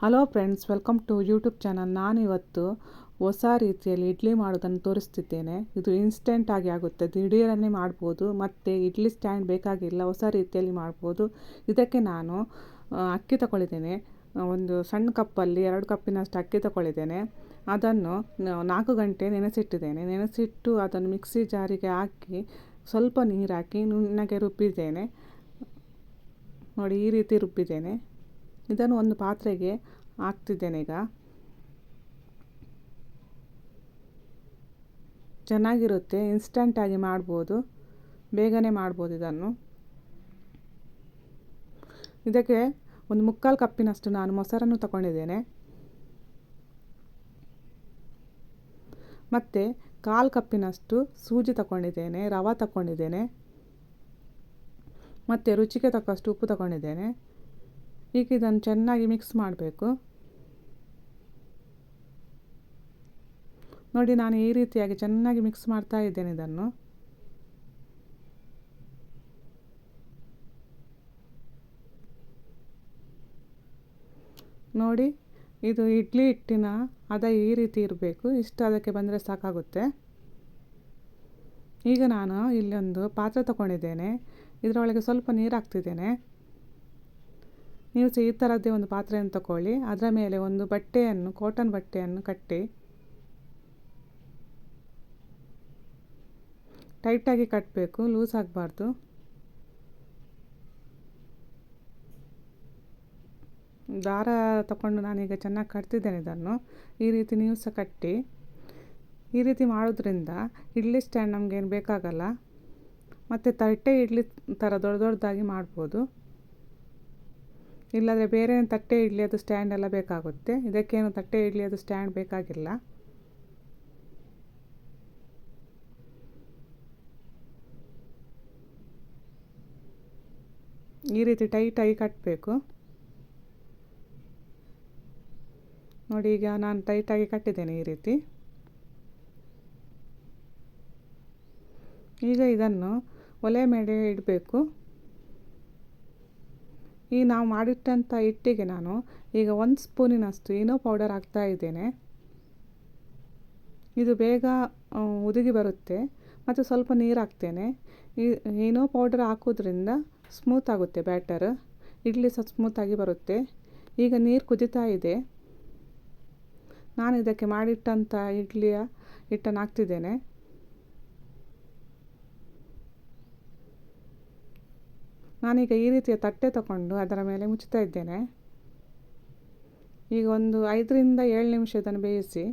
Hello friends welcome to YouTube channel ನಾನಿವತ್ತು ಹೊಸ ರೀತಿಯಲ್ಲಿ ಇಡ್ಲಿ ಮಾಡೋದನ್ನು ತೋರಿಸ್ತಿದ್ದೇನೆ. ಇದು ಇನ್ಸ್ಟೆಂಟ್ ಆಗಿ ಆಗುತ್ತೆ. ದಿಢೀರನ್ನೇ ಮಾಡ್ಬೋದು. ಮತ್ತು ಇಡ್ಲಿ ಸ್ಟ್ಯಾಂಡ್ ಬೇಕಾಗಿಲ್ಲ, ಹೊಸ ರೀತಿಯಲ್ಲಿ ಮಾಡ್ಬೋದು. ಇದಕ್ಕೆ ನಾನು ಅಕ್ಕಿ ತಗೊಳ್ಳಿದ್ದೇನೆ ಒಂದು ಸಣ್ಣ ಕಪ್ಪಲ್ಲಿ ಎರಡು ಕಪ್ಪಿನಷ್ಟು ಅಕ್ಕಿ ತಗೊಳ್ಳಿದ್ದೇನೆ ಅದನ್ನು ನಾಲ್ಕು ಗಂಟೆ ನೆನೆಸಿಟ್ಟಿದ್ದೇನೆ. ನೆನೆಸಿಟ್ಟು ಅದನ್ನು ಮಿಕ್ಸಿ ಜಾರಿಗೆ ಹಾಕಿ ಸ್ವಲ್ಪ ನೀರು ಹಾಕಿ ನುಣ್ಣಗೆ ರುಬ್ಬಿದ್ದೇನೆ. ನೋಡಿ ಈ ರೀತಿ ರುಬ್ಬಿದ್ದೇನೆ. ಇದನ್ನು ಒಂದು ಪಾತ್ರೆಗೆ ಹಾಕ್ತಿದ್ದೇನೆ ಈಗ. ಚೆನ್ನಾಗಿರುತ್ತೆ ಇನ್ಸ್ಟಂಟಾಗಿ ಮಾಡ್ಬೋದು, ಬೇಗನೆ ಮಾಡ್ಬೋದು ಇದನ್ನು. ಇದಕ್ಕೆ ಒಂದು ಮುಕ್ಕಾಲು ಕಪ್ಪಿನಷ್ಟು ನಾನು ಮೊಸರನ್ನು ತಗೊಂಡಿದ್ದೇನೆ. ಮತ್ತು ಕಾಲು ಕಪ್ಪಿನಷ್ಟು ಸೂಜಿ ತಗೊಂಡಿದ್ದೇನೆ, ರವೆ ತಗೊಂಡಿದ್ದೇನೆ. ಮತ್ತು ರುಚಿಗೆ ತಕ್ಕಷ್ಟು ಉಪ್ಪು ತಗೊಂಡಿದ್ದೇನೆ. ಈಗ ಇದನ್ನು ಚೆನ್ನಾಗಿ ಮಿಕ್ಸ್ ಮಾಡಬೇಕು. ನೋಡಿ, ನಾನು ಈ ರೀತಿಯಾಗಿ ಚೆನ್ನಾಗಿ ಮಿಕ್ಸ್ ಮಾಡ್ತಾ ಇದ್ದೇನೆ ಇದನ್ನು. ನೋಡಿ, ಇದು ಇಡ್ಲಿ ಹಿಟ್ಟಿನ ಅದ ಈ ರೀತಿ ಇರಬೇಕು. ಇಷ್ಟು ಅದಕ್ಕೆ ಬಂದರೆ ಸಾಕಾಗುತ್ತೆ. ಈಗ ನಾನು ಇಲ್ಲೊಂದು ಪಾತ್ರೆ ತಗೊಂಡಿದ್ದೇನೆ. ಇದರೊಳಗೆ ಸ್ವಲ್ಪ ನೀರು ಹಾಕ್ತಿದ್ದೇನೆ. ನೀವು ಸಹ ಈ ಥರದ್ದೇ ಒಂದು ಪಾತ್ರೆಯನ್ನು ತಗೊಳ್ಳಿ ಅದರ ಮೇಲೆ ಒಂದು ಬಟ್ಟೆಯನ್ನು ಕಾಟನ್ ಬಟ್ಟೆಯನ್ನು ಕಟ್ಟಿ. ಟೈಟಾಗಿ ಕಟ್ಟಬೇಕು ಲೂಸ್ ಆಗಬಾರ್ದು. ದಾರ ತಗೊಂಡು ನಾನೀಗ ಚೆನ್ನಾಗಿ ಕಟ್ತಿದ್ದೇನೆ ಇದನ್ನು. ಈ ರೀತಿ ನೀವು ಸಹ ಕಟ್ಟಿ. ಈ ರೀತಿ ಮಾಡೋದ್ರಿಂದ ಇಡ್ಲಿ ಸ್ಟ್ಯಾಂಡ್ ನಮಗೇನು ಬೇಕಾಗಲ್ಲ. ಮತ್ತು ತಟ್ಟೆ ಇಡ್ಲಿ ಥರ ದೊಡ್ಡ ದೊಡ್ಡದಾಗಿ ಮಾಡ್ಬೋದು. ಇಲ್ಲಾಂದರೆ ಬೇರೆ ತಟ್ಟೆ ಇಡ್ಲಿ ಅದು ಸ್ಟ್ಯಾಂಡ್ ಎಲ್ಲ ಬೇಕಾಗುತ್ತೆ. ಇದಕ್ಕೇನು ತಟ್ಟೆ ಇಡ್ಲಿ ಅದು ಸ್ಟ್ಯಾಂಡ್ ಬೇಕಾಗಿಲ್ಲ. ಈ ರೀತಿ ಟೈಟಾಗಿ ಕಟ್ಟಬೇಕು ನೋಡಿ ಈಗ ನಾನು ಟೈಟಾಗಿ ಕಟ್ಟಿದ್ದೇನೆ ಈ ರೀತಿ. ಈಗ ಇದನ್ನು ಒಲೆ ಮೇಲೆ ಇಡಬೇಕು. ಈ ನಾವು ಮಾಡಿಟ್ಟಂಥ ಹಿಟ್ಟಿಗೆ ನಾನು ಈಗ ಒಂದು ಸ್ಪೂನಿನಷ್ಟು ಏನೋ ಪೌಡರ್ ಹಾಕ್ತಾ ಇದ್ದೇನೆ. ಇದು ಬೇಗ ಉದುಗಿ ಬರುತ್ತೆ. ಮತ್ತು ಸ್ವಲ್ಪ ನೀರು ಹಾಕ್ತೇನೆ. ಈ, ಏನೋ ಪೌಡರ್ ಹಾಕೋದ್ರಿಂದ ಸ್ಮೂತ್ ಆಗುತ್ತೆ ಬ್ಯಾಟರ್ ಇಡ್ಲಿ ಸಹ ಸ್ಮೂತಾಗಿ ಬರುತ್ತೆ. ಈಗ ನೀರು ಕುದಿತಾ ಇದೆ. ನಾನು ಇದಕ್ಕೆ ಮಾಡಿಟ್ಟಂಥ ಇಡ್ಲಿಯ ಹಿಟ್ಟನ್ನು ಹಾಕ್ತಿದ್ದೇನೆ. ನಾನೀಗ ಈ ರೀತಿಯ ತಟ್ಟೆ ತಗೊಂಡು ಅದರ ಮೇಲೆ ಮುಚ್ಚುತ್ತಾ ಇದ್ದೇನೆ. ಈಗ ಒಂದು ಐದರಿಂದ ಏಳು ನಿಮಿಷ ಇದನ್ನು ಬೇಯಿಸಿ,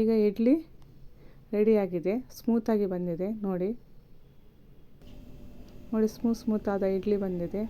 ಈಗ ಇಡ್ಲಿ ರೆಡಿಯಾಗಿದೆ ಸ್ಮೂತಾಗಿ ಬಂದಿದೆ. ನೋಡಿ ನೋಡಿ ಸ್ಮೂತ್ ಸ್ಮೂತ್ ಆದ ಇಡ್ಲಿ ಬಂದಿದೆ.